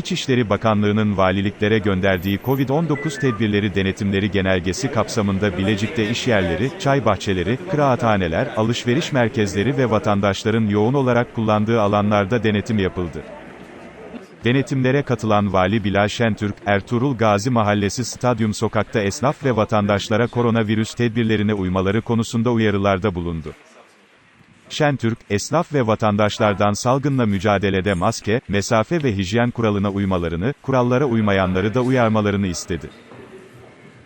İçişleri Bakanlığı'nın valiliklere gönderdiği COVID-19 tedbirleri denetimleri genelgesi kapsamında Bilecik'te işyerleri, çay bahçeleri, kıraathaneler, alışveriş merkezleri ve vatandaşların yoğun olarak kullandığı alanlarda denetim yapıldı. Denetimlere katılan Vali Bilal Şentürk, Ertuğrul Gazi Mahallesi Stadyum Sokak'ta esnaf ve vatandaşlara koronavirüs tedbirlerine uymaları konusunda uyarılarda bulundu. Şentürk, esnaf ve vatandaşlardan salgınla mücadelede maske, mesafe ve hijyen kuralına uymalarını, kurallara uymayanları da uyarmalarını istedi.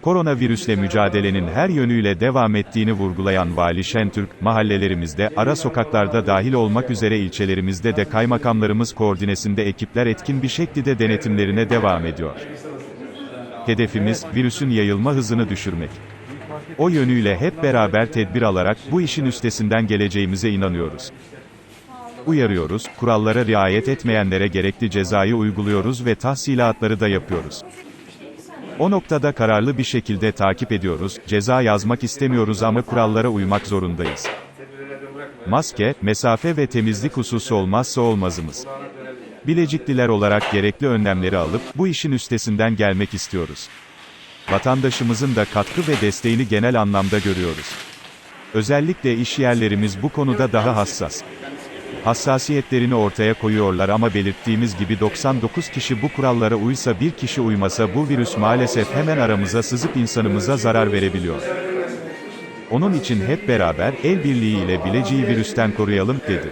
Koronavirüsle mücadelenin her yönüyle devam ettiğini vurgulayan Vali Şentürk, mahallelerimizde, ara sokaklarda dahil olmak üzere ilçelerimizde de kaymakamlarımız koordinesinde ekipler etkin bir şekilde denetimlerine devam ediyor. Hedefimiz, virüsün yayılma hızını düşürmek. O yönüyle hep beraber tedbir alarak, bu işin üstesinden geleceğimize inanıyoruz. Uyarıyoruz, kurallara riayet etmeyenlere gerekli cezayı uyguluyoruz ve tahsilatları da yapıyoruz. O noktada kararlı bir şekilde takip ediyoruz, ceza yazmak istemiyoruz ama kurallara uymak zorundayız. Maske, mesafe ve temizlik hususu olmazsa olmazımız. Bilecikliler olarak gerekli önlemleri alıp, bu işin üstesinden gelmek istiyoruz. Vatandaşımızın da katkı ve desteğini genel anlamda görüyoruz. Özellikle iş yerlerimiz bu konuda daha hassas. Hassasiyetlerini ortaya koyuyorlar ama belirttiğimiz gibi 99 kişi bu kurallara uysa bir kişi uymasa bu virüs maalesef hemen aramıza sızıp insanımıza zarar verebiliyor. Onun için hep beraber el birliğiyle bileceği virüsten koruyalım dedi.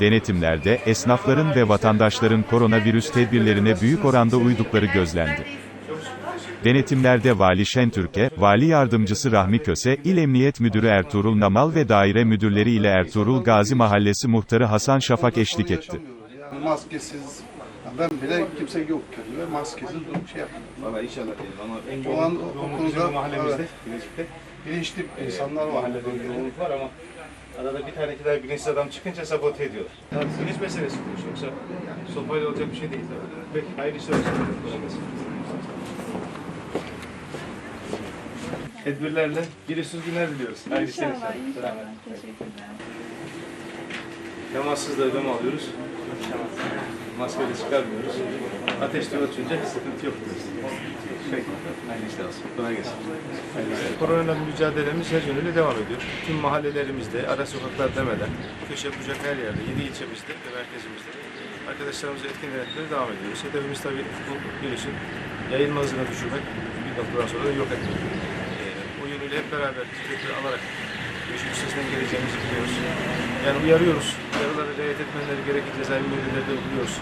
Denetimlerde esnafların ve vatandaşların koronavirüs tedbirlerine büyük oranda uydukları gözlendi. Denetimlerde Vali Şentürk'e, Vali Yardımcısı Rahmi Köse, İl Emniyet Müdürü Ertuğrul Namal ve daire müdürleri ile Ertuğrul Gazi Mahallesi Muhtarı Hasan Şafak eşlik etti. Yani maskesiz, ben bile kimse yok kendime maskesiz durum şey yapmıyor. Valla inşallah diyelim ama en O an yoğun, o konuda- mahallemizde, evet. Bilinçli insanlar var. Mahallede yoğunluk var ama arada bir tane iki tane bilinçsiz adam çıkınca sabote ediyor. Tabii bilinç meselesi bu. Yoksa sopayla olacak bir şey değil tabii. Peki, hayırlı işler olsun. Tedbirlerle virüsüz günler diliyoruz. Hayırlı işler İnşallah, inşallah. Teşekkürler. Temassız da ödeme alıyoruz. Maske de çıkarmıyoruz. Ateşte ölçünce sıkıntı yok diyoruz. Peki. Hayırlı işler olsun. Kolay gelsin. Korona mücadelemiz her yönüyle devam ediyor. Tüm mahallelerimizde, ara sokaklar demeden, köşe bucak her yerde, 7 ilçemizde ve merkezimizde arkadaşlarımızla etkin denetmeye devam ediyoruz. Hedefimiz tabii bu virüsün yayılma hızını düşürmek, bir noktadan sonra da yok etmek. Yönüyle hep beraber tedbir alarak işin üstesinden geleceğimizi biliyoruz. Yani uyarıyoruz. Uyarılara riayet etmeleri gerekli cezai müeyyideleri de uyguluyoruz.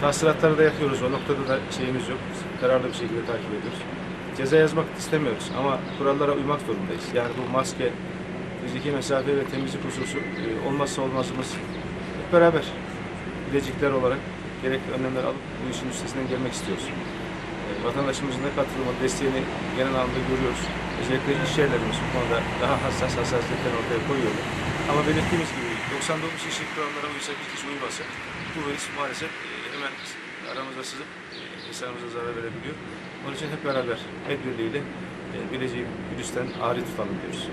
Tahsilatları da yapıyoruz. O noktada da şeyimiz yok. Kararlı bir şekilde takip ediyoruz. Ceza yazmak istemiyoruz ama kurallara uymak zorundayız. Yani bu maske, fiziki mesafe ve temizlik hususu e, olmazsa olmazımız. Hep beraber bilecikler olarak gerekli önlemler alıp bu işin üstesinden gelmek istiyoruz. E, Vatandaşımızın da katılımı, desteğini genel anlamda görüyoruz. Özellikle iş yerlerimiz bu konuda daha hassas hassasiyetlerini ortaya koyuyorlar. Ama belirttiğimiz gibi 99 kişi kurallara uysa bir kişi uymasa bu virüs maalesef e, hemen aramıza sızıp e, insanımıza zarar verebiliyor. Onun için hep beraber el birliğiyle e, bileceği virüsten ari tutalım diyoruz.